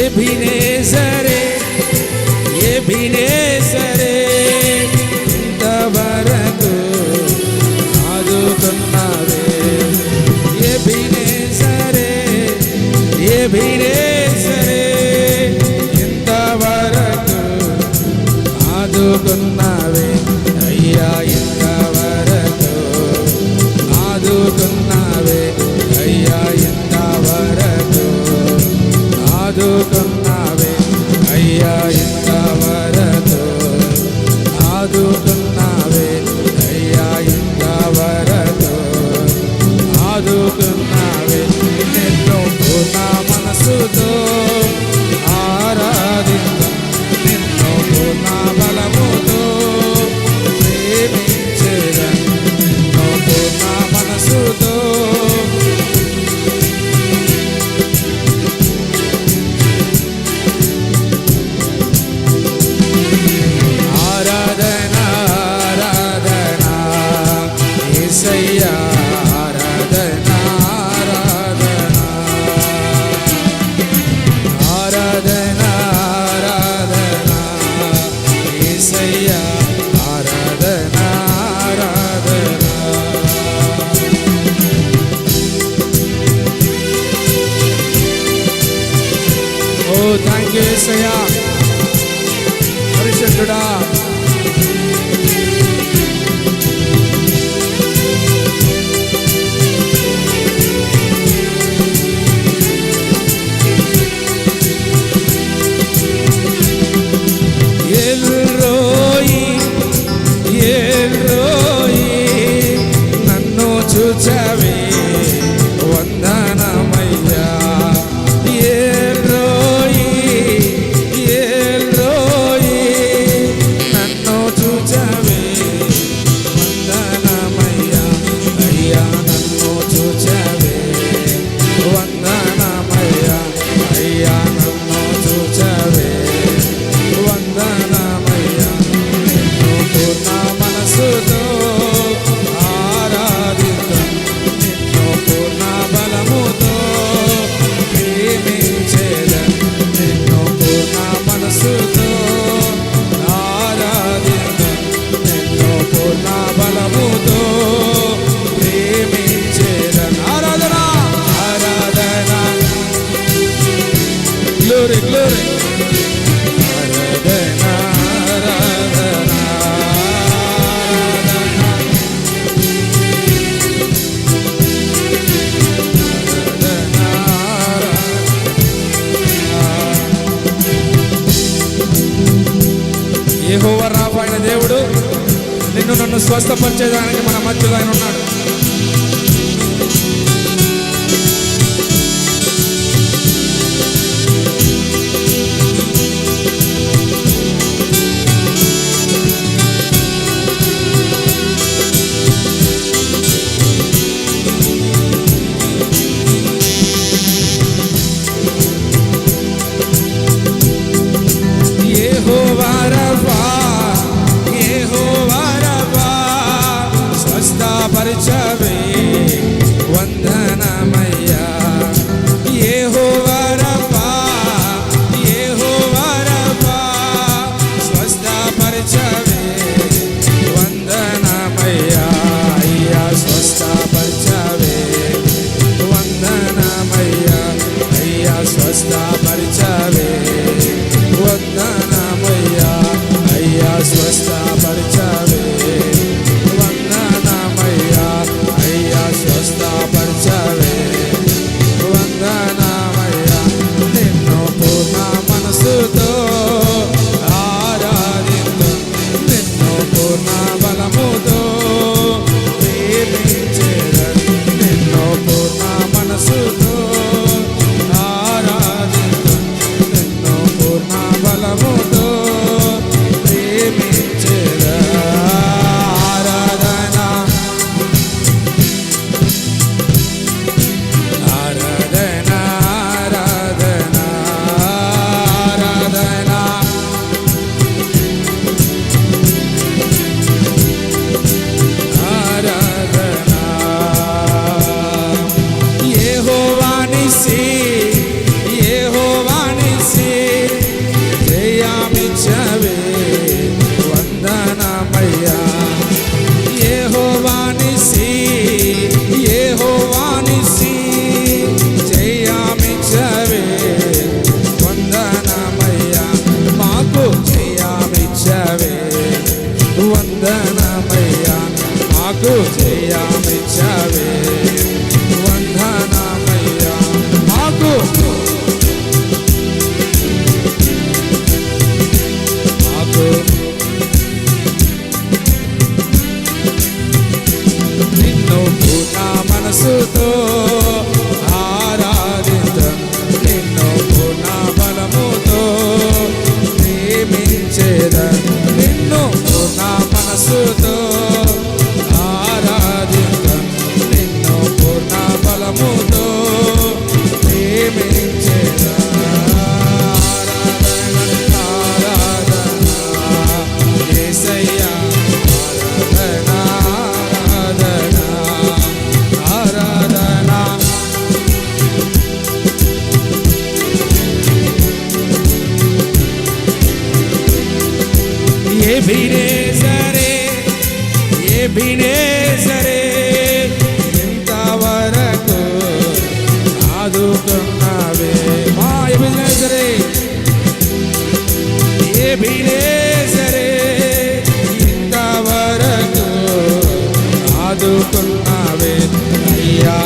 ఎభినేసరే ఎభినేసరే ఇంతవరకు ఆదుకున్నావే ఎభినేసరే ఎభినే sukam ఏసయ్యా. పరిశుద్ధుడా యహోవ రాపాయిన దేవుడు నిన్ను నన్ను స్వస్థపరిచేదానికి మన మధ్యలో ఆయన ఉన్నాడు. the time. జయామిచ్చవే వందనామయ్యా. మాకు మాకు నిన్ను నా మనసుతో బినే సరే ఏ బినే సరే ఇంతవరకు ఆదుకున్నావే మా ఏ బినే సరే ఏ బినే సరే ఇంతవరకు ఆదుకున్నావే అయ్యా